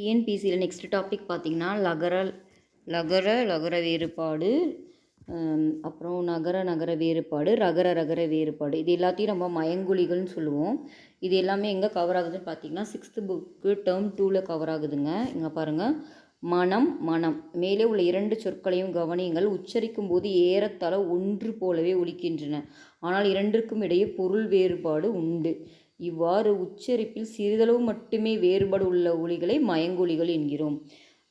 டிஎன்பிசியில் next topic பார்த்திங்கன்னா லகர லகர லகர வேறுபாடு அப்புறம் நகர நகர வேறுபாடு ரகர ரகர வேறுபாடு. இது எல்லாத்தையும் நம்ம மயங்குழிகள்னு சொல்லுவோம். இது எல்லாமே எங்கே கவர் ஆகுதுன்னு பார்த்தீங்கன்னா சிக்ஸ்த்து புக்கு டேர்ம் டூவில் கவர் ஆகுதுங்க. இங்கே பாருங்கள் மனம் மனம். மேலே உள்ள இரண்டு சொற்களையும் கவனியங்கள். உச்சரிக்கும் போது ஏறத்தாழ ஒன்று போலவே ஒலிக்கின்றன. ஆனால் இரண்டிற்கும் இடையே பொருள் வேறுபாடு உண்டு. இவ்வாறு உச்சரிப்பில் சிறிதளவு மட்டுமே வேறுபாடு உள்ள ஒலிகளை மயங்கொலிகள் என்கிறோம்.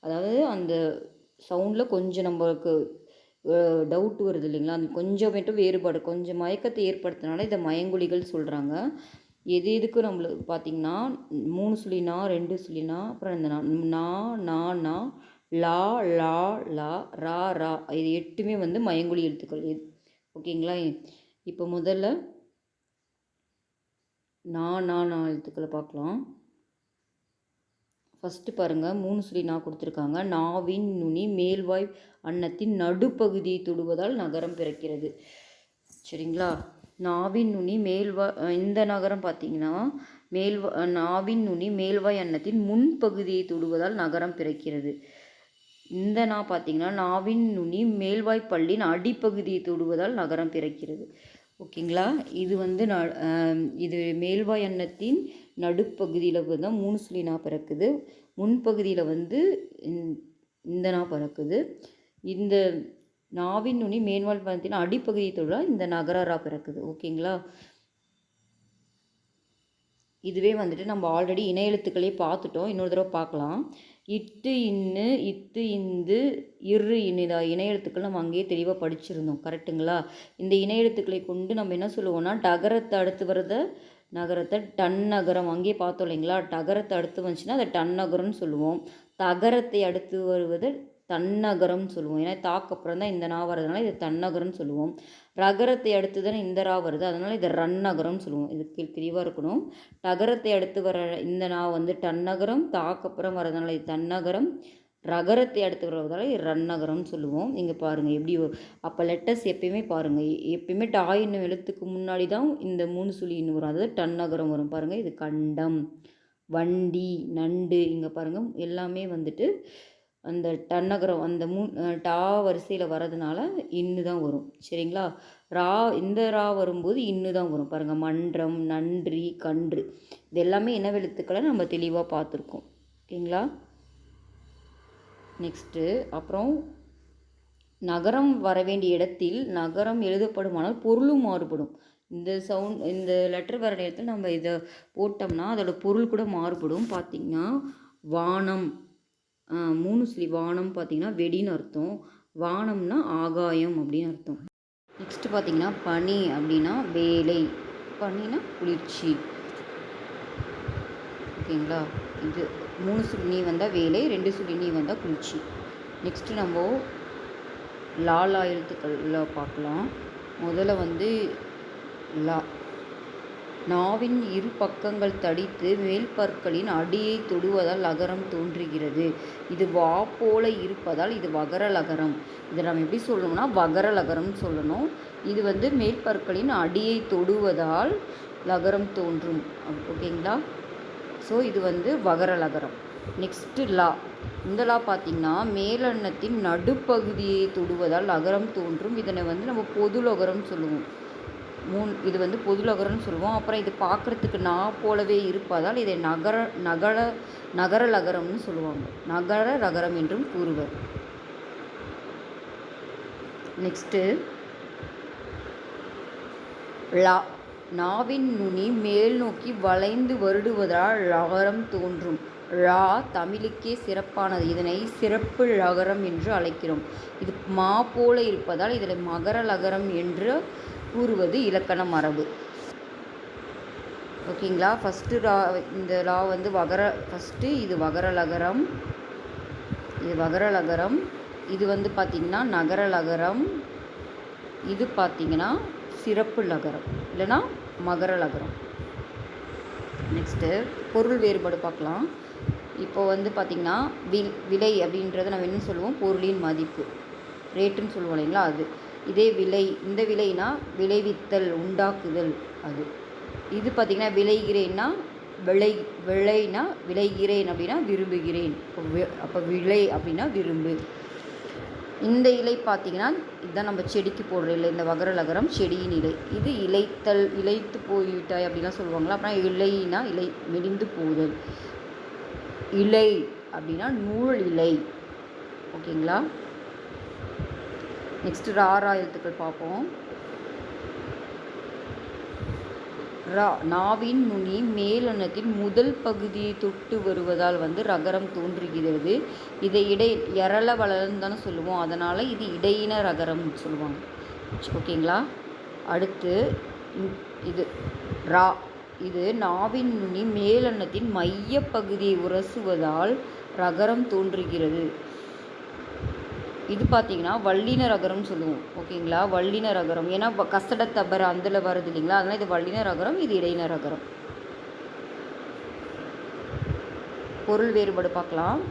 அதாவது அந்த சவுண்டில் கொஞ்சம் நம்மளுக்கு டவுட் வருது இல்லைங்களா? அந்த கொஞ்சம் மட்டும் வேறுபாடு கொஞ்சம் மயக்கத்தை ஏற்படுத்தினால இதை மயங்கொலிகள் சொல்கிறாங்க எது எதுக்கு நம்மளுக்கு பார்த்தீங்கன்னா மூணு சுழினா ரெண்டு சுழினா அப்புறம் இந்த நா நா நா லா லா லா ரா ரா இது எட்டுமே வந்து மயங்கொலி எழுத்துக்கள். ஓகேங்களா? இப்போ முதல்ல நா நா நா எழுத்துக்களை பார்க்கலாம். ஃபஸ்ட்டு பாருங்கள் மூணு சுழி நான் கொடுத்துருக்காங்க. நாவின் நுனி மேல்வாய் அன்னத்தின் நடுப்பகுதியை தொடுவதால் நகரம் பிறக்கிறது. சரிங்களா? நாவின் நுனி மேல்வா இந்த நகரம் பார்த்தீங்கன்னா மேல்வா நாவின் நுனி மேல்வாய் அன்னத்தின் முன்பகுதியை தொடுவதால் நகரம் பிறக்கிறது. இந்த நான் பார்த்தீங்கன்னா நாவின் நுனி மேல்வாய் பள்ளியின் அடிப்பகுதியை தொடுவதால் நகரம் பிறக்கிறது. ஓகேங்களா? இது வந்து நான் இது மேல்வாய் அன்னத்தின் நடுப்பகுதியில் தான் மூணு சுழி நா பிறக்குது. முன்பகுதியில் வந்து இந்த- இந்த நா பிறக்குது. இந்த நாவின் நுனி மேல்வாய் அன்னத்தின் அடிப்பகுதியை தொழிலாக இந்த நகரரா பிறக்குது. ஓகேங்களா? இதுவே வந்துட்டு நம்ம ஆல்ரெடி இணையெழுத்துக்களே பார்த்துட்டோம். இன்னொரு தடவை பார்க்கலாம். இட்டு இன்னு இத்து இந்து இரு இனிதா. இணையெழுத்துக்கள் நம்ம அங்கேயே தெளிவாக படிச்சிருந்தோம். கரெக்ட்டுங்களா இந்த இணையெழுத்துக்களை கொண்டு நம்ம என்ன சொல்லுவோம்னா டகரத்தை அடுத்து வரத நகரத்தை டன் நகரம் அங்கேயே பார்த்தோம் இல்லைங்களா? டகரத்தை அடுத்து வந்துச்சுன்னா அதை டன் நகரம்னு சொல்லுவோம். தகரத்தை அடுத்து வருவது தன்னகரம்னு சொல்லுவோம். ஏன்னா தாக்கு அப்புறம் தான் இந்த நா வரதுனால இது தன்னகரம்னு சொல்லுவோம். ரகரத்தை அடுத்து தானே இந்த ரா வருது. அதனால் இதை ரன்னகரம்னு சொல்லுவோம். இது தெளிவாக இருக்கணும். டகரத்தை அடுத்து வர இந்த நா வந்து டன்னகரம் தாக்கப்புறம் வர்றதுனால இது தன்னகரம் ரகரத்தை அடுத்து வர்றதால இது ரன்னகரம்னு சொல்லுவோம். இங்கே பாருங்கள் எப்படி அப்போ லெட்டர்ஸ் எப்பயுமே பாருங்கள் எப்பயுமே டாய் என்னும் எழுத்துக்கு முன்னாடி தான் இந்த மூணு சுழி இன்னும் வரும். அதாவது டன்னகரம் வரும். பாருங்கள் இது கண்டம் வண்டி நண்டு இங்கே பாருங்கள் எல்லாமே வந்துட்டு அந்த டன்னகரம் அந்த மூ டா வரிசையில் வர்றதுனால இன்னு தான் வரும். சரிங்களா? ரா இந்த ரா வரும்போது இன்னு தான் வரும். பாருங்கள் மன்றம் நன்றி கன்று. இது எல்லாமே இனவெழுத்துக்களை நம்ம தெளிவாக பார்த்துருக்கோம். ஓகேங்களா? நெக்ஸ்ட்டு அப்புறம் நகரம் வர வேண்டிய இடத்தில் நகரம் எழுதப்படுமானால் பொருளும் மாறுபடும். இந்த சவுண்ட் இந்த லெட்டர் வர நேரத்தில் நம்ம இதை போட்டோம்னா அதோட பொருள் கூட மாறுபடும். பார்த்திங்கன்னா வானம். மூணு சொல்லி வானம் பார்த்திங்கன்னா வெடின்னு அர்த்தம். வானம்னா ஆகாயம் அப்படின்னு அர்த்தம். நெக்ஸ்ட்டு பார்த்திங்கன்னா பனி அப்படின்னா வேலை. பனினா குளிர்ச்சி. ஓகேங்களா? இது மூணு சுழி நீ வந்தால் வேலை ரெண்டு சுழி நீ வந்தால் குளிர்ச்சி. நெக்ஸ்ட்டு நம்ம லாலா எழுத்துக்களில் பார்க்கலாம் முதல்ல வந்து லா நாவின் இரு பக்கங்கள் தடித்து மேல் பற்களின் அடியை தொடுவதால் லகரம் தோன்றுகிறது. இது வா போல இருப்பதால் இது வகர லகரம். இதை நம்ம எப்படி சொல்லணும்னா வகர லகரம்னு சொல்லணும். இது வந்து மேல் பற்களின் அடியை தொடுவதால் லகரம் தோன்றும். ஓகேங்களா? ஸோ இது வந்து வகர லகரம். நெக்ஸ்ட்டு லா இந்த லா பார்த்திங்கன்னா மேலெண்ணத்தின் நடுப்பகுதியை தொடுவதால் லகரம் தோன்றும். இதனை வந்து நம்ம பொது லகரம் சொல்லுவோம். மூணு இது வந்து பொதுலகரம்னு சொல்லுவோம். அப்புறம் இது பார்க்குறதுக்கு நா போலவே இருப்பதால் இதை நகர நகர நகர லகரம்னு சொல்லுவாங்க. நகர நகரம் என்றும் கூறுவர். நெக்ஸ்ட்டு லா நாவின் நுனி மேல் நோக்கி வளைந்து வருடுவதால் லகரம் தோன்றும். ழா தமிழுக்கே சிறப்பானது. இதனை சிறப்பு லகரம் என்று அழைக்கிறோம். இது மா போல இருப்பதால் இதில் மகர லகரம் என்று கூறுவது இலக்கண மரபு. ஓகேங்களா? ஃபஸ்ட்டு ரா இந்த லா வந்து வகர ஃபஸ்ட்டு இது வகரலகரம் இது வகரலகரம் இது வந்து பார்த்திங்கன்னா நகரலகரம் இது பார்த்திங்கன்னா சிறப்பு லகரம் இல்லைன்னா மகர லகரம். நெக்ஸ்ட்டு பொருள் வேறுபாடு பார்க்கலாம். இப்போ வந்து பார்த்திங்கன்னா வில் விலை அப்படின்றத நம்ம என்ன சொல்லுவோம்? பொருளின் மதிப்பு. ரேட்டுன்னு சொல்லுவோம் இல்லைங்களா அது. இதே விலை இந்த விலைனா விளைவித்தல் உண்டாக்குதல் அது. இது பார்த்திங்கன்னா விளைகிறேன்னா விளை விளைனா விளைகிறேன் அப்படின்னா விரும்புகிறேன். அப்போ அப்போ விளை அப்படின்னா விரும்பு. இந்த இலை பார்த்தீங்கன்னா இதுதான் நம்ம செடிக்கு போடுற இலை இந்த வகரலகரம் செடியின் இலை. இது இலைத்தல் இலைத்து போய்விட்டாய் அப்படிலாம் சொல்லுவாங்களா அப்புறம் இலைனா இலை மெலிந்து போதல். இலை அப்படின்னா நூல் இலை. ஓகேங்களா? நெக்ஸ்ட் ராரா எழுத்துக்கள் பார்ப்போம். ரா நாவின் நுனி மேலெண்ணத்தின் முதல் பகுதியை தொட்டு வருவதால் வந்து ரகரம் தோன்றுகிறது. இதை இடை எரள வளரன்னு தானே சொல்லுவோம். அதனால் இது இடையின ரகரம்னு சொல்லுவாங்க. ஓகேங்களா? அடுத்து இது ரா இது நாவின் நுனி மேலெண்ணத்தின் மைய பகுதியை உரசுவதால் ரகரம் தோன்றுகிறது. இது பார்த்தீங்கன்னா வல்லின ரகரம்னு சொல்லுவோம். ஓகேங்களா? வல்லின ரகரம். ஏன்னா கசட தபர் அதில் வருது இல்லைங்களா? அதனால் இது வல்லின ரகரம் இது இடையின ரகரம். பொருள் வேறுபாடு பார்க்கலாம்.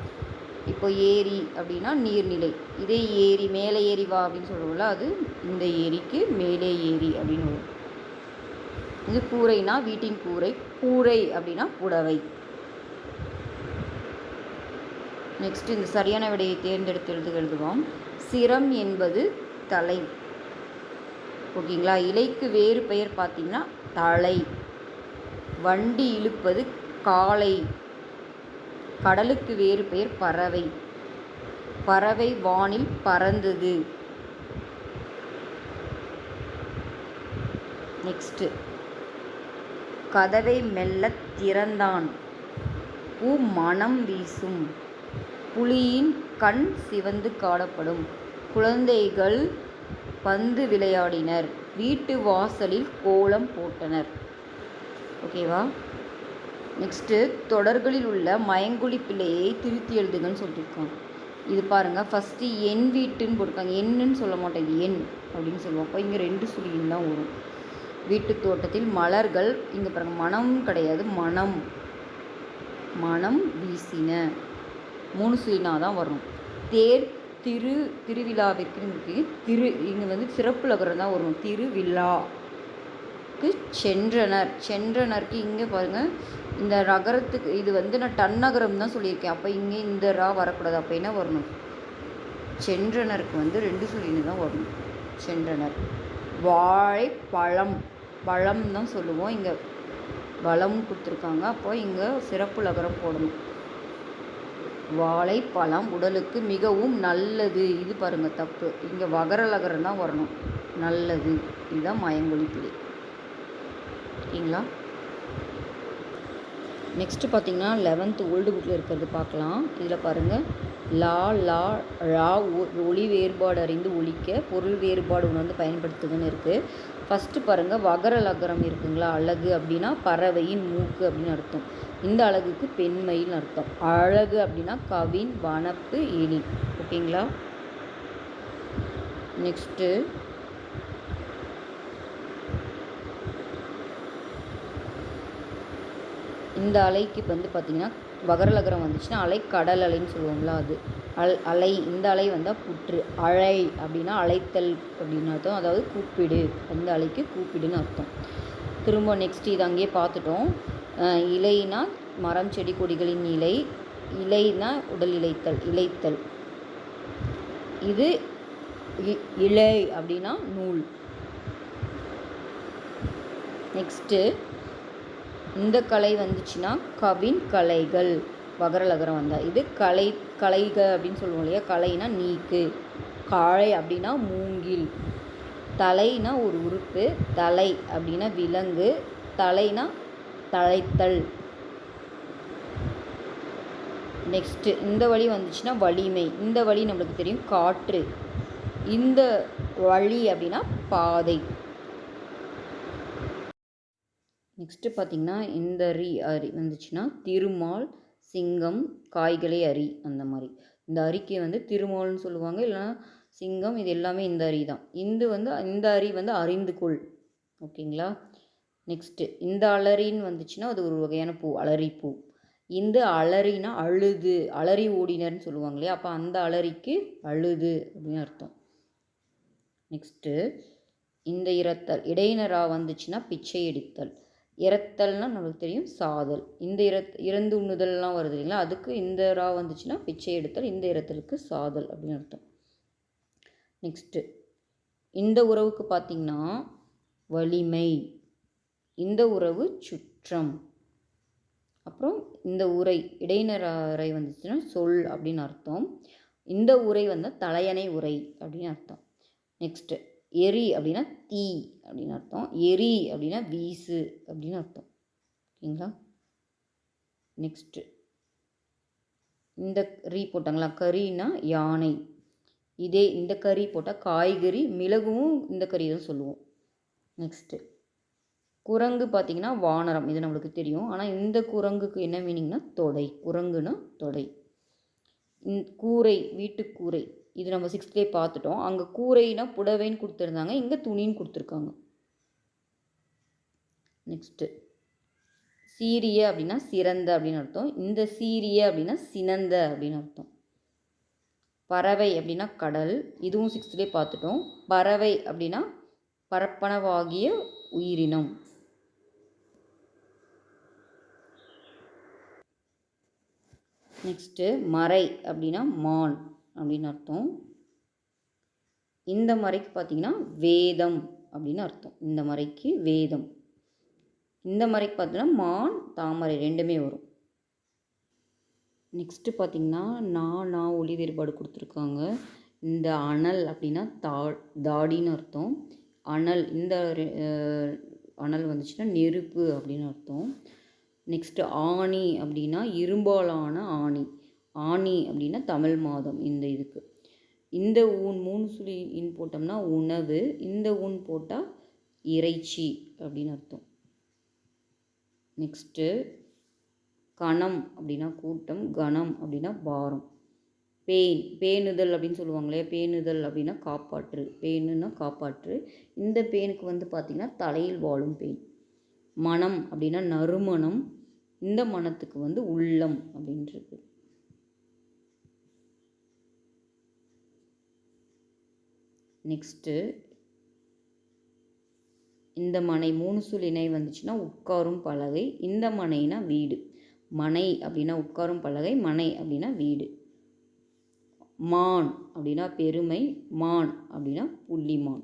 இப்போ ஏரி அப்படின்னா நீர்நிலை. இதே ஏரி மேலே ஏரி வா அப்படின்னு சொல்லுவோம்ல அது இந்த ஏரிக்கு மேலே ஏரி அப்படின்னு வரும். இது கூரைனா வீட்டின் கூரை கூரை அப்படின்னா புடவை. நெக்ஸ்ட் இந்த சரியான விடையை தேர்ந்தெடுத்து எழுது எழுதுவோம். சிரம் என்பது தலை. ஓகேங்களா? இலைக்கு வேறு பெயர் பார்த்தீங்கன்னா தலை. வண்டி இழுப்பது காளை கடலுக்கு வேறு பெயர் பறவை. பறவை வானில் பறந்தது. நெக்ஸ்ட்டு கதவை மெல்லத் திறந்தான். பூ மனம் வீசும். புலியின் கண் சிவந்து காணப்படும். குழந்தைகள் பந்து விளையாடினர். வீட்டு வாசலில் கோலம் போட்டனர். ஓகேவா நெக்ஸ்ட்டு தொடர்களில் உள்ள மயங்குழி பிள்ளையை திருத்தி எழுதுங்கன்னு சொல்லியிருக்காங்க. இது பாருங்கள் ஃபஸ்ட்டு என் வீட்டுன்னு போட்டிருக்காங்க. என்னன்னு சொல்ல மாட்டேன் என் அப்படின்னு சொல்லுவோம். அப்போ இங்கே ரெண்டு சுழியின் தான் வரும். வீட்டு தோட்டத்தில் மலர்கள் இங்கே பாருங்க மனம் கிடையாது மனம். மனம் வீசின. மூணு சுழினா தான் வரணும். தேர் திரு திருவிழாவிற்கு திரு இங்கே வந்து சிறப்பு லகரம் தான் வரும் திருவிழாக்கு சென்றனர். சென்றனருக்கு இங்கே பாருங்கள் இந்த நகரத்துக்கு இது வந்து நான் டன்னகரம் தான் சொல்லியிருக்கேன். அப்போ இங்கே இந்த ரா வரக்கூடாது. அப்போ என்ன வரணும்? சென்றனருக்கு வந்து ரெண்டு சொல்லின்னு தான் வரணும். சென்றனர். வாழைப்பழம் பழம் தான் சொல்லுவோம். இங்கே பலம் கொடுத்துருக்காங்க. அப்போ இங்கே சிறப்பு லகரம் போடணும். வாழைப்பழம் உடலுக்கு மிகவும் நல்லது. இது பாருங்கள் தப்பு. இங்கே வகர லகரம் தான் வரணும். நல்லது. இதுதான் மயங்கொலி பிழை ஓகேங்களா நெக்ஸ்ட்டு பார்த்தீங்கன்னா லெவன்த்து ஓல்டு புக்கில் இருக்கிறது பார்க்கலாம் இதில் பாருங்கள் லா லா ரா ஒ- ஒளி வேறுபாடு அறிந்து ஒழிக்க பொருள் வேறுபாடு உணர்ந்து பயன்படுத்துதுன்னு இருக்குது ஃபஸ்ட்டு பாருங்கள் வகர அகரம் இருக்குங்களா? அழகு அப்படின்னா பறவையின் மூக்கு அப்படின்னு அர்த்தம். இந்த அழகுக்கு பெண்மைன்னு அர்த்தம். அழகு அப்படின்னா கவின் வனப்பு இனி. ஓகேங்களா? நெக்ஸ்ட்டு இந்த அலைக்கு வந்து பார்த்திங்கன்னா வகரலகரம் வந்துச்சுன்னா அலை கடல் அலைன்னு சொல்லுவோம்ல அது. அல் அலை இந்த அலை வந்தால் புற்று அழை அப்படின்னா அழைத்தல் அப்படின்னு அர்த்தம். அதாவது கூப்பிடு அந்த அலைக்கு கூப்பிடுன்னு அர்த்தம். திரும்ப நெக்ஸ்ட் இது அங்கேயே பார்த்துட்டோம். இலைனா மரம் செடி கொடிகளின் இலை. இலைனா உடல் இலைத்தல் இலைத்தல். இது இ- இலை அப்படின்னா நூல். நெக்ஸ்ட்டு இந்த கலை வந்துச்சுன்னா கவின் கலைகள். வகரலகரம் வந்தால் இது கலை கலைக அப்படின்னு சொல்லுவோம் இல்லையா? கலைனா நீக்கு. காளை அப்படின்னா மூங்கில். தலைனா ஒரு உறுப்பு. தலை அப்படின்னா விலங்கு. தலைனா தழைத்தல் நெக்ஸ்ட்டு இந்த வழி வந்துச்சுன்னா வலிமை. இந்த வழி நம்மளுக்கு தெரியும் காற்று. இந்த வழி அப்படின்னா பாதை. நெக்ஸ்ட்டு பார்த்தீங்கன்னா இந்த ரி அரி வந்துச்சுன்னா திருமால் சிங்கம் காய்களை அரி அந்த மாதிரி. இந்த அரிக்கு வந்து திருமால்னு சொல்லுவாங்க இல்லைன்னா சிங்கம் இது எல்லாமே இந்த அரி தான். இந்து வந்து இந்த அரி வந்து அறிந்து கொள். ஓகேங்களா? நெக்ஸ்ட்டு இந்த அலரின்னு வந்துச்சுன்னா அது ஒரு வகையான பூ அலரி பூ. இந்த அலரினா அழுது அலறி ஓடினர்னு சொல்லுவாங்க இல்லையா? அப்போ அந்த அலரிக்கு அழுது அப்படின்னு அர்த்தம். நெக்ஸ்ட்டு இந்த இரத்தல் இடையினரா வந்துச்சுன்னா பிச்சை எடுத்தல். இறத்தல்னால் நம்மளுக்கு தெரியும் சாதல். இந்த இறத் இறந்து உண்ணுதல்லாம் வருது இல்லைங்களா? அதுக்கு இந்த ரா வந்துச்சுன்னா பிச்சை எடுத்தல் இந்த இறத்தலுக்கு சாதல் அப்படின்னு அர்த்தம். நெக்ஸ்ட்டு இந்த உறவுக்கு பார்த்திங்கன்னா வலிமை. இந்த உறவு சுற்றம். அப்புறம் இந்த உரை இடையினர் அறை வந்துச்சுன்னா சொல் அப்படின்னு அர்த்தம். இந்த உரை வந்து தலையணை உரை அப்படின்னு அர்த்தம். நெக்ஸ்ட்டு எரி அப்படின்னா தீ அப்படின்னு அர்த்தம். எரி அப்படின்னா வீசு அப்படின்னு அர்த்தம். ஓகேங்களா? நெக்ஸ்ட்டு இந்த ரீ போட்டாங்களா? கறினா யானை. இதே இந்த கறி போட்டால் காய்கறி மிளகும் இந்த கறி தான் சொல்லுவோம். நெக்ஸ்ட்டு குரங்கு பார்த்திங்கன்னா வானரம். இது நம்மளுக்கு தெரியும். ஆனால் இந்த குரங்குக்கு என்ன மீனிங்னா தொடை. குரங்குனா தொடை. கூரை வீட்டுக்கூரை. இது நம்ம சிக்ஸ்த்லே பார்த்துட்டோம். அங்கே கூரைனா புடவைன்னு கொடுத்துருந்தாங்க. இங்கே துணின்னு கொடுத்துருக்காங்க. நெக்ஸ்ட்டு சீரிய அப்படின்னா சிறந்த அப்படின்னு அர்த்தம். இந்த சீரிய அப்படின்னா சினந்த அப்படின்னு அர்த்தம். பறவை அப்படின்னா கடல். இதுவும் சிக்ஸ்த்லேயே பார்த்துட்டோம். பறவை அப்படின்னா பரப்பனவாகிய உயிரினம். நெக்ஸ்ட்டு மறை அப்படின்னா மான். அப்படின்னு அர்த்தம். இந்த மறைக்கு பார்த்தீங்கன்னா வேதம் அப்படின்னு அர்த்தம். இந்த மறைக்கு வேதம். இந்த மறைக்கு பார்த்தீங்கன்னா மான் தாமரை ரெண்டுமே வரும். நெக்ஸ்ட்டு பார்த்திங்கன்னா நான் நான் ஒளி வேறுபாடு கொடுத்துருக்காங்க. இந்த அனல் அப்படின்னா தா தாடின்னு அர்த்தம். அனல் இந்த அனல் வந்துச்சுன்னா நெருப்பு அப்படின்னு அர்த்தம். நெக்ஸ்ட்டு ஆணி அப்படின்னா இரும்பாலான ஆணி. ஆணி அப்படின்னா தமிழ் மாதம் இந்த இதுக்கு. இந்த ஊன் மூணு சுழி இன் போட்டோம்னா உணவு இந்த ஊன் போட்டால் இறைச்சி அப்படின்னு அர்த்தம். நெக்ஸ்ட்டு கணம் அப்படின்னா கூட்டம் கணம் அப்படின்னா பாரம். பேன் பேணுதல் அப்படின்னு சொல்லுவாங்களே பேணுதல் அப்படின்னா காப்பாற்று. பேணுன்னா காப்பாற்று. இந்த பேனுக்கு வந்து பார்த்திங்கன்னா தலையில் வாழும் பேன். மனம் அப்படின்னா நறுமணம். இந்த மனத்துக்கு வந்து உள்ளம் அப்படின்றது. நெக்ஸ்ட்டு இந்த மனை மூணு சொல் இணை வந்துச்சுன்னா உட்காரும் பலகை. இந்த மனைனா வீடு. மனை அப்படின்னா உட்காரும் பலகை மனை அப்படின்னா வீடு. மான் அப்படின்னா பெருமை மான் அப்படின்னா புள்ளிமான்.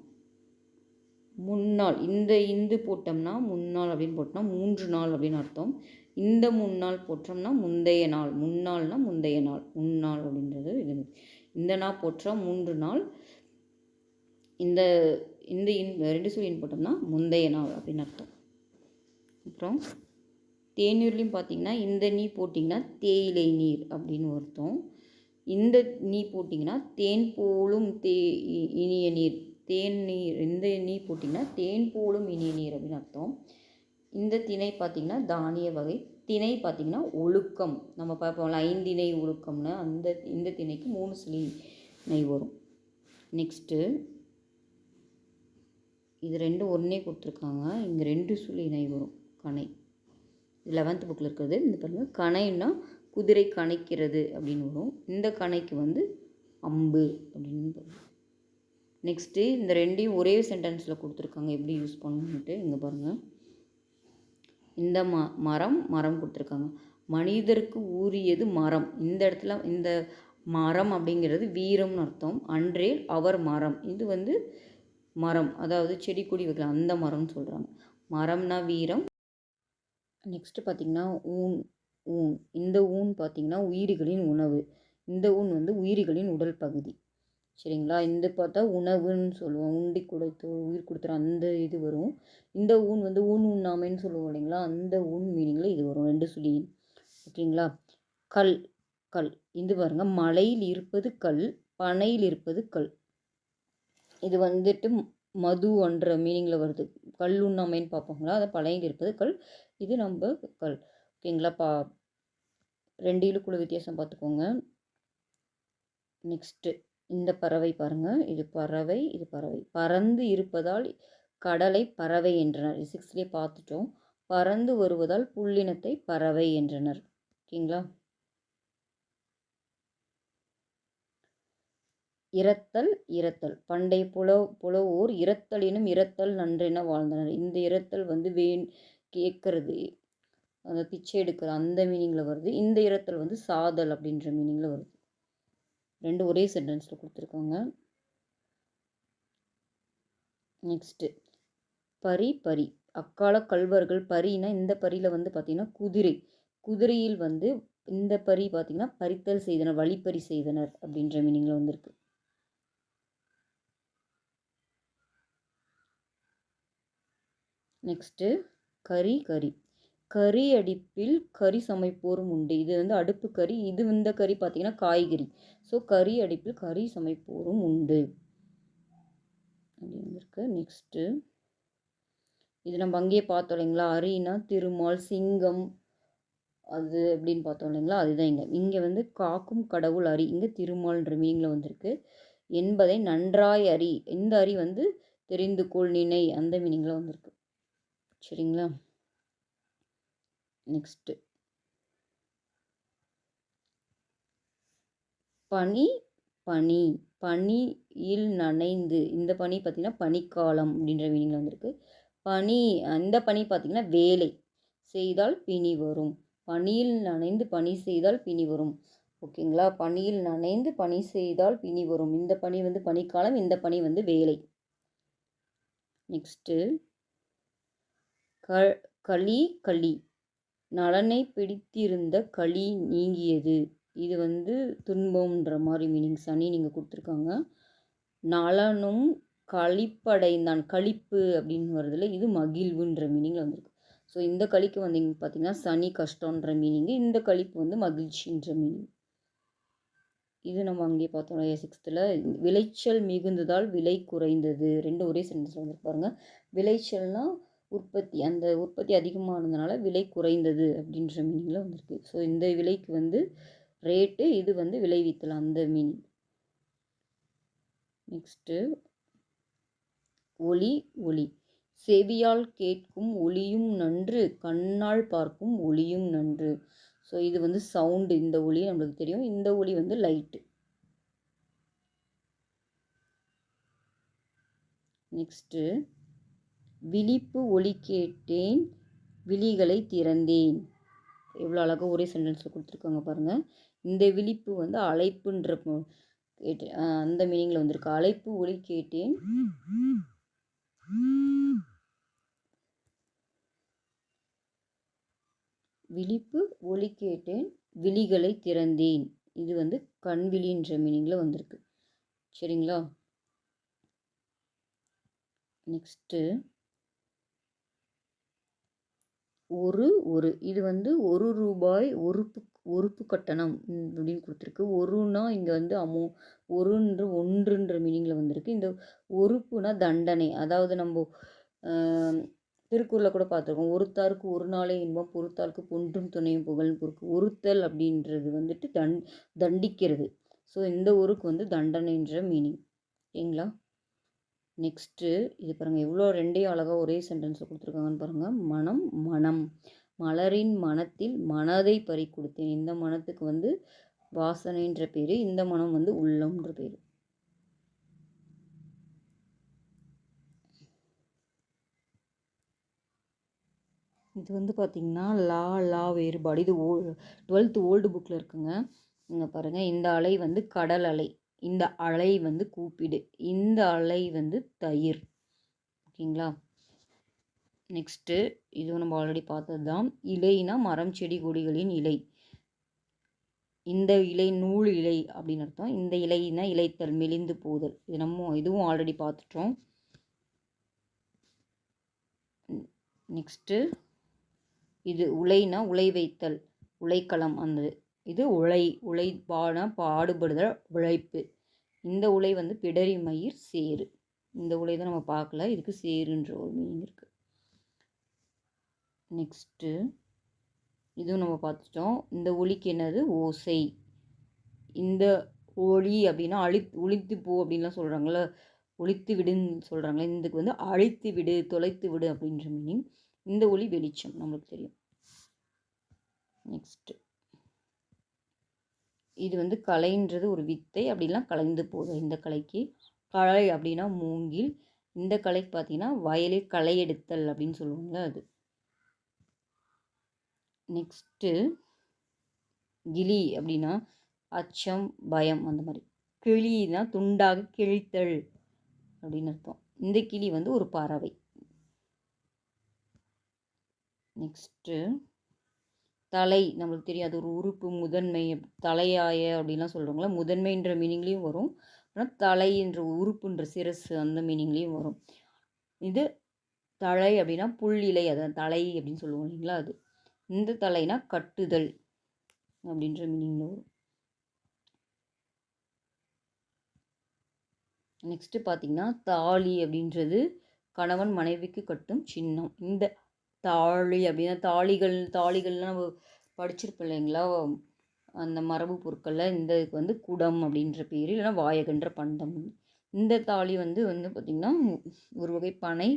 முன்னாள் இந்த இந்து போட்டோம்னா முன்னாள் அப்படின்னு போட்டோம்னா மூன்று நாள் அப்படின்னு அர்த்தம். இந்த முன்னாள் போட்டோம்னா முந்தைய நாள் முன்னாள்னா முந்தைய நாள் முன்னாள் அப்படின்றது இது இந்த நாள் போட்டால் மூன்று நாள் இந்த இந்த இன் ரெண்டு சொல்லி இன் போட்டோம்னா முந்தைய நாள் அப்படின்னு அர்த்தம். அப்புறம் தேநீர்லேயும் பார்த்தீங்கன்னா இந்த நீ போட்டிங்கன்னா தேயிலை நீர் அப்படின்னு அர்த்தம். இந்த நீ போட்டிங்கன்னா தேன் போலும் தே இனிய நீர். தேன் நீர் இந்த நீ போட்டிங்கன்னா தேன் போலும் இனிய நீர் அப்படின்னு அர்த்தம். இந்த திணை பார்த்திங்கன்னா தானிய வகை. திணை பார்த்திங்கன்னா ஒழுக்கம். நம்ம பார்ப்போம்ல ஐந்திணை ஒழுக்கம்னு அந்த இந்த திணைக்கு மூணு சிலை நெய் வரும். நெக்ஸ்ட்டு இது ரெண்டும் ஒன்றே கொடுத்துருக்காங்க. இங்கே ரெண்டு சுழி இணை வரும். கணை. லெவன்த் புக்கில் இருக்கிறது. இந்த பாருங்கள் கணைன்னா குதிரை கணைக்கிறது அப்படின்னு வரும். இந்த கணைக்கு வந்து அம்பு அப்படின்னு பாருங்கள் நெக்ஸ்ட்டு இந்த ரெண்டையும் ஒரே சென்டென்ஸில் கொடுத்துருக்காங்க. எப்படி யூஸ் பண்ணணுன்ட்டு இங்கே பாருங்கள் இந்த ம மரம் மரம் கொடுத்துருக்காங்க. மனிதருக்கு ஊறியது மரம். இந்த இடத்துல இந்த மரம் அப்படிங்கிறது வீரம்னு அர்த்தம். அன்றே அவர் மரம். இது வந்து மரம் அதாவது செடி கொடி வைக்கலாம் அந்த மரம்னு சொல்கிறாங்க மரம்னா வீரம். நெக்ஸ்ட்டு பார்த்திங்கன்னா ஊன் ஊன். இந்த ஊன் பார்த்திங்கன்னா உயிரிகளின் உணவு. இந்த ஊன் வந்து உயிரிகளின் உடல் பகுதி. சரிங்களா? இந்த பார்த்தா உணவுன்னு சொல்லுவோம். உண்டி கொடுத்து உயிர் கொடுத்துற அந்த இது வரும். இந்த ஊன் வந்து ஊன் உண்ணாமைன்னு சொல்லுவோம் இல்லைங்களா? அந்த ஊன் மீனிங்கில் இது வரும். ரெண்டு சுழியின் ஓகேங்களா? கல் கல். இது பாருங்கள் மலையில் இருப்பது கல் பனையில் இருப்பது கல். இது வந்துட்டு மது என்ற மீனிங்கில் வருது. கல் உண்ணாமைன்னு பார்ப்போங்களா அதை பழையில் இருப்பது கல் இது நம்ம கல். ஓகேங்களா? பா ரெண்டு இழுக்குள்ள வித்தியாசம் பார்த்துக்கோங்க. நெக்ஸ்ட்டு இந்த பறவை பாருங்கள் இது பறவை இது பறவை. பறந்து இருப்பதால் கடலை பறவை என்றனர். சிக்ஸ்த்லேயே பார்த்துட்டோம். பறந்து வருவதால் புள்ளினத்தை பறவை என்றனர். ஓகேங்களா? இரத்தல் இரத்தல். பண்டை புல புலவோர் இரத்தலினும் இரத்தல் நன்றென வாழ்ந்தனர். இந்த இரத்தல் வந்து வேண் கேட்கறது. அந்த பிச்சை எடுக்கிற அந்த மீனிங்கில் வருது. இந்த இரத்தல் வந்து சாதல் அப்படின்ற மீனிங்கில் வருது. ரெண்டு ஒரே சென்டென்ஸில் கொடுத்துருக்காங்க. நெக்ஸ்ட்டு பரி பரி. அக்கால கல்வர்கள் பரினா இந்த பரியில் வந்து பார்த்திங்கன்னா குதிரை. குதிரையில் வந்து இந்த பரி பார்த்திங்கன்னா பறித்தல் செய்தனர் வழிப்பறி செய்தனர் அப்படின்ற மீனிங்கில் வந்திருக்கு. நெக்ஸ்ட்டு கறி கறி. கறி அடுப்பில் கறி சமைப்போரும் உண்டு. இது வந்து அடுப்பு கறி. இது இந்த கறி பார்த்திங்கன்னா காய்கறி. ஸோ கறி அடுப்பில் கறி சமைப்போரும் உண்டு. அப்படின்னு நெக்ஸ்ட்டு இது நம்ம அங்கேயே பார்த்தோம் இல்லைங்களா? அரினா திருமால் சிங்கம். அது அப்படின்னு பார்த்தோம் இல்லைங்களா? அதுதான் இங்கே. இங்கே வந்து காக்கும் கடவுள் அரி. இங்கே திருமால்ன்ற மீனிங்கில் வந்திருக்கு. என்பதை நன்றாய் அறி இந்த அரி வந்து தெரிந்து கொள் நினை? அந்த மீனிங்கில் வந்திருக்கு. சரிங்களா? நெக்ஸ்ட்டு பனி பனி பனியில் நனைந்து இந்த பனி பார்த்திங்கன்னா பனிக்காலம் அப்படின்ற மீனிங்கில் வந்திருக்கு. பனி அந்த பனி பார்த்திங்கன்னா வேலை செய்தால் பிணி வரும். பனியில் நனைந்து பனி செய்தால் பிணி வரும். ஓகேங்களா? பனியில் நனைந்து பனி செய்தால் பிணி வரும். இந்த பனி வந்து பனிக்காலம் இந்த பனி வந்து வேலை. நெக்ஸ்ட்டு க களி களி. நலனை பிடித்திருந்த களி நீங்கியது. இது வந்து துன்பம்ன்ற மாதிரி மீனிங் சனி நீங்கள் கொடுத்துருக்காங்க. நலனும் களிப்படைந்தான். களிப்பு அப்படின்னு வருதுல இது மகிழ்வுன்ற மீனிங்கில் வந்திருக்கு. ஸோ இந்த களிக்கு வந்தீங்க பார்த்தீங்கன்னா சனி கஷ்டன்ற மீனிங்கு இந்த களிப்பு வந்து மகிழ்ச்சின்ற மீனிங் இது நம்ம அங்கேயே பார்த்தோம் சிக்ஸ்த்தில் விளைச்சல் மிகுந்ததால் விலை குறைந்தது. ரெண்டு ஒரே சென்டென்ஸில் வந்துருக்கு பாருங்கள் விளைச்சல்னால் உற்பத்தி அந்த உற்பத்தி அதிகமானதுனால விலை குறைந்தது அப்படின்ற மீனிங்கில் வந்திருக்கு. ஸோ இந்த விலைக்கு வந்து ரேட்டு இது வந்து விளைவித்தல் அந்த மீனிங் நெக்ஸ்ட்டு ஒளி ஒளி. செவியால் கேட்கும் ஒளியும் நன்று கண்ணால் பார்க்கும் ஒளியும் நன்று. ஸோ இது வந்து சவுண்டு இந்த ஒளி நம்மளுக்கு தெரியும். இந்த ஒளி வந்து லைட்டு நெக்ஸ்ட்டு விழிப்பு ஒளி கேட்டேன் விழிகளை திறந்தேன். எவ்வளோ அழகாக ஒரே சென்டென்ஸில் கொடுத்துருக்காங்க பாருங்கள் இந்த விழிப்பு வந்து அழைப்புன்ற கேட்டு அந்த மீனிங்கில் வந்திருக்கு. அழைப்பு ஒளி கேட்டேன். விழிப்பு ஒளி கேட்டேன் விழிகளை திறந்தேன். இது வந்து கண்விழின்ற மீனிங்கில் வந்திருக்கு. சரிங்களா? நெக்ஸ்ட்டு ஒரு ஒரு. இது வந்து ஒரு ரூபாய் ஒருப்பு உறுப்பு கட்டணம் அப்படின்னு கொடுத்துருக்கு. ஒருனா இங்கே வந்து அமௌ ஒருன்ற ஒன்றுன்ற மீனிங்கில் வந்திருக்கு. இந்த ஒறுப்புனா தண்டனை. அதாவது நம்ம திருக்குறளில் கூட பார்த்துருக்கோம். ஒருத்தாருக்கு ஒரு நாளே இன்பம் பொறுத்தாருக்கு பொன்றும் துணையும் புகழும் பொறுக்கு. ஒருத்தல் அப்படின்றது வந்துட்டு தண் தண்டிக்கிறது. ஸோ இந்த ஊருக்கு வந்து தண்டனைன்ற மீனிங் ஓகேங்களா நெக்ஸ்ட்டு இது பாருங்கள் எவ்வளோ ரெண்டையும் அழகாக ஒரே சென்டென்ஸில் கொடுத்துருக்காங்கன்னு பாருங்கள் மனம் மனம். மலரின் மனத்தில் மனதை பறி கொடுத்தேன் இந்த மனத்துக்கு வந்து வாசனைன்ற பேர் இந்த மனம் வந்து உள்ளம்ன்ற பேர். இது வந்து பார்த்திங்கன்னா லா லா வேறுபாடு. இது ஓ டுவெல்த்து ஓல்டு புக்கில் இருக்குங்க. இங்கே பாருங்கள் இந்த அலை வந்து கடல் அலை. இந்த அலை வந்து கூப்பிடு. இந்த அலை வந்து தயிர். ஓகேங்களா? நெக்ஸ்ட்டு இதுவும் நம்ம ஆல்ரெடி பார்த்தது தான் இலைனா மரம் செடி கொடிகளின் இலை. இந்த இலை நூல் இலை அப்படின்னு அர்த்தம். இந்த இலைனா இலைத்தல் மெலிந்து போதல். இது நம்ம இதுவும் ஆல்ரெடி பார்த்துட்டோம். நெக்ஸ்ட்டு இது உலைனா உலை வைத்தல். உலைக்களம் அந்த இது உழை உழைப்பான பாடுபடுதல் உழைப்பு. இந்த உலை வந்து பிடரி மயிர் சேரு இந்த உலை தான் நம்ம பார்க்கல. இதுக்கு சேருன்ற ஒரு மீனிங் இருக்குது நெக்ஸ்ட்டு இதுவும் நம்ம பார்த்துட்டோம். இந்த ஒலிக்கு என்னது? ஓசை. இந்த ஒளி அப்படின்னா அழி ஒழித்து போ அப்படின்லாம் சொல்கிறாங்கள ஒழித்து விடுன்னு சொல்கிறாங்களே இதுக்கு வந்து அழித்து விடு தொலைத்து விடு அப்படின்ற மீனிங் இந்த ஒளி வெளிச்சம் நம்மளுக்கு தெரியும். நெக்ஸ்ட்டு இது வந்து கலைன்றது ஒரு வித்தை அப்படிலாம் கலைந்து போதும் இந்த கலைக்கு களை அப்படின்னா மூங்கில். இந்த கலைக்கு பார்த்தீங்கன்னா வயலில் களை எடுத்தல் அப்படின்னு சொல்லுவாங்களே அது. நெக்ஸ்ட்டு கிளி அப்படின்னா அச்சம் பயம் அந்த மாதிரி. கிளினா துண்டாக கிழித்தல் அப்படின்னு அர்த்தம். இந்த கிளி வந்து ஒரு பறவை. நெக்ஸ்ட்டு தலை நம்மளுக்கு தெரியும் அது ஒரு உறுப்பு முதன்மை தலையாய அப்படின்லாம் சொல்கிறோங்களா முதன்மைன்ற மீனிங்லேயும் வரும். ஆனால் தலை என்ற உறுப்புன்ற சிரசு அந்த மீனிங்லேயும் வரும். இது தலை அப்படின்னா புள்ளிலை அதான் தலை அப்படின்னு சொல்லுவோம் இல்லைங்களா அது. இந்த தலைனா கட்டுதல் அப்படின்ற மீனிங்கில் வரும். நெக்ஸ்ட்டு பார்த்திங்கன்னா தாலி அப்படின்றது கணவன் மனைவிக்கு கட்டும் சின்னம். இந்த தாலி அப்படின்னா தாலிகள் தாலிகள்லாம் நம்ம படிச்சிருப்போம் இல்லைங்களா? அந்த மரபு பொருட்களில் இந்த இதுக்கு வந்து குடம் அப்படின்ற பேர் இல்லைன்னா வாயகன்ற பண்டம். இந்த தாலி வந்து வந்து பார்த்திங்கன்னா ஒரு வகை பனை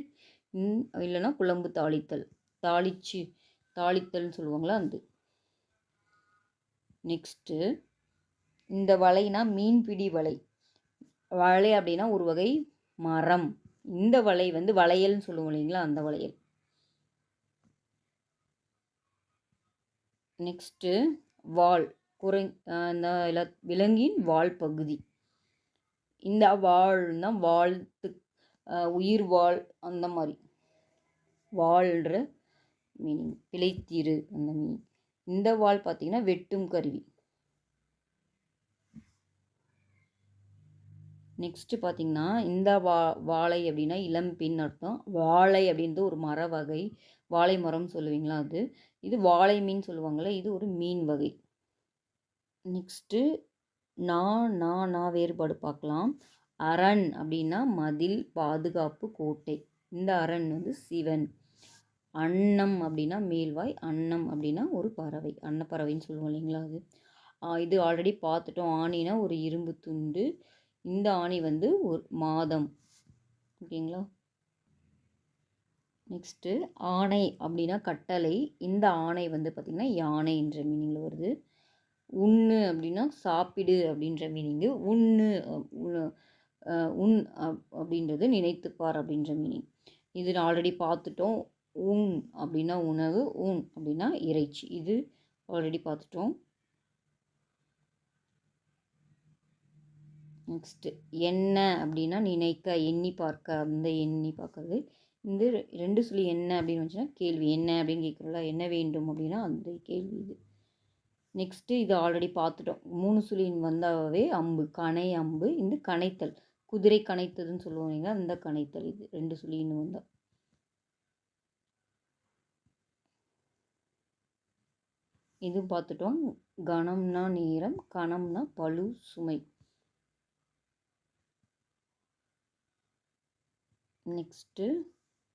இல்லைன்னா குழம்பு தாளித்தல். தாளிச்சு தாளித்தல்னு சொல்லுவாங்களா அந்த நெக்ஸ்ட்டு இந்த வலைனா மீன்பிடி வலை. வலை அப்படின்னா ஒரு வகை மரம். இந்த வலை வந்து வளையல்னு சொல்லுவோம் இல்லைங்களா? அந்த வளையல். நெக்ஸ்ட்டு வால். குறை இந்த விலங்கின் வால் பகுதி. இந்த வாழ்னா வாழ்த்து உயிர் வாழ் அந்த மாதிரி. வாழ்கிற மீனிங் பிழைத்தீரு அந்த மீனிங் இந்த வால் பார்த்திங்கன்னா வெட்டும் கருவி. நெக்ஸ்ட்டு பார்த்திங்கன்னா இந்த வா வாழை அப்படின்னா இளம்பின் அர்த்தம். வாழை அப்படின்றது ஒரு மர வகை. வாழை மரம் சொல்லுவீங்களா அது? இது வாழை மீன் சொல்லுவாங்கள்ல இது ஒரு மீன் வகை. நெக்ஸ்ட்டு நான் நான் நான் வேறுபாடு பார்க்கலாம். அரண் அப்படின்னா மதில் பாதுகாப்பு கோட்டை. இந்த அரண் வந்து சிவன். அன்னம் அப்படின்னா மேல்வாய் அன்னம் அப்படின்னா ஒரு பறவை. அன்னப்பறவைன்னு சொல்லுவோம் இல்லைங்களா அது? இது ஆல்ரெடி பார்த்துட்டோம். ஆணினா ஒரு இரும்பு துண்டு. இந்த ஆணி வந்து ஒரு மாதம். ஓகேங்களா? நெக்ஸ்ட்டு ஆணை அப்படின்னா கட்டளை. இந்த ஆணை வந்து பார்த்திங்கன்னா யானை என்ற மீனிங்கில் வருது. உண்ணு அப்படின்னா சாப்பிடு அப்படின்ற மீனிங்கு உண்ணு உண் அப்படின்றது நினைத்துப்பார் அப்படின்ற மீனிங் இது நான் ஆல்ரெடி பார்த்துட்டோம். உண் அப்படின்னா உணவு உண் அப்படின்னா இறைச்சி. இது ஆல்ரெடி பார்த்துட்டோம். நெக்ஸ்ட்டு என்ன அப்படின்னா நினைக்க எண்ணி பார்க்க. அந்த எண்ணி பார்க்கறது. இந்த ரெண்டு சொல்லி என்ன அப்படின்னு வந்துச்சுன்னா கேள்வி என்ன அப்படின்னு கேட்குறோம்ல என்ன வேண்டும் அப்படின்னா அந்த கேள்வி இது. நெக்ஸ்ட்டு இது ஆல்ரெடி பார்த்துட்டோம். மூணு சுழியின் வந்தாவே அம்பு கனை அம்பு இந்த கனைத்தல். குதிரை கனைத்ததுன்னு சொல்லுவாங்க அந்த கனைத்தல் இது. ரெண்டு சுழின்னு வந்தால் இது பார்த்துட்டோம். கணம்னா நேரம் கணம்னா பழு சுமை. நெக்ஸ்ட்டு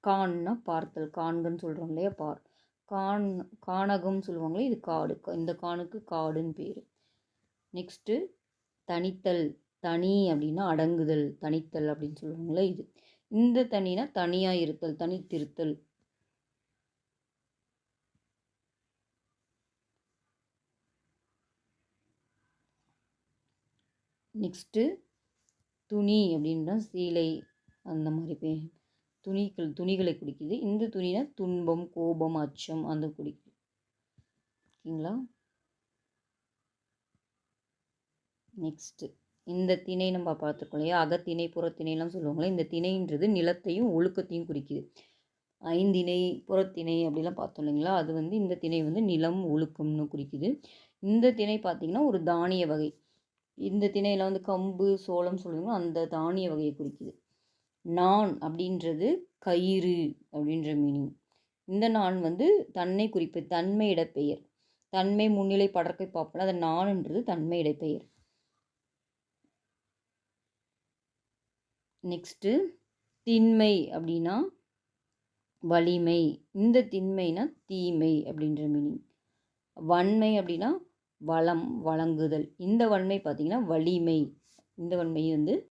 கான்னா பார்த்தல் காண்கன்னு சொல்கிறோம் இல்லையா? பார். கான் கானகம் சொல்லுவாங்களே இது காடு. இந்த கானுக்கு காடுன்னு பேர். நெக்ஸ்ட்டு தனித்தல் தனி அப்படின்னா அடங்குதல் தனித்தல் அப்படின்னு சொல்லுவாங்களே இது. இந்த தனினா தனியாக இருத்தல் தனித்திருத்தல் நெக்ஸ்ட்டு துணி அப்படின்னா சீலை அந்த மாதிரி பே துணிகள் துணிகளை குறிக்குது இந்த துணினா துன்பம் கோபம் அச்சம் அந்த குறிக்குது ஓகேங்களா? நெக்ஸ்ட்டு இந்த திணை நம்ம பார்த்துருக்கோம் இல்லையா? அகத்திணை புறத்திணைலாம் சொல்லுவாங்களே இந்த திணைன்றது நிலத்தையும் ஒழுக்கத்தையும் குறிக்குது. ஐந்திணை புறத்திணை அப்படிலாம் பார்த்தோம் இல்லைங்களா? அது வந்து இந்த திணை வந்து நிலம் ஒழுக்கம்னு குறிக்குது. இந்த திணை பார்த்திங்கன்னா ஒரு தானிய வகை. இந்த திணையில் வந்து கம்பு சோளம் சொல்லுவாங்க அந்த தானிய வகையை குறிக்குது. நான் அப்படின்றது கயிறு அப்படின்ற மீனிங் இந்த நான் வந்து தன்னை குறிப்பு தன்மை இடப்பெயர். தன்மை முன்னிலை படற்கை பார்ப்போம் அது நான்ன்றது தன்மை இடப்பெயர். நெக்ஸ்ட்டு திண்மை அப்படின்னா வலிமை. இந்த திண்மைனா தீமை அப்படின்ற மீனிங் வன்மை அப்படின்னா வளம் வழங்குதல். இந்த வன்மை பார்த்திங்கன்னா வலிமை. இந்த வன்மை வந்து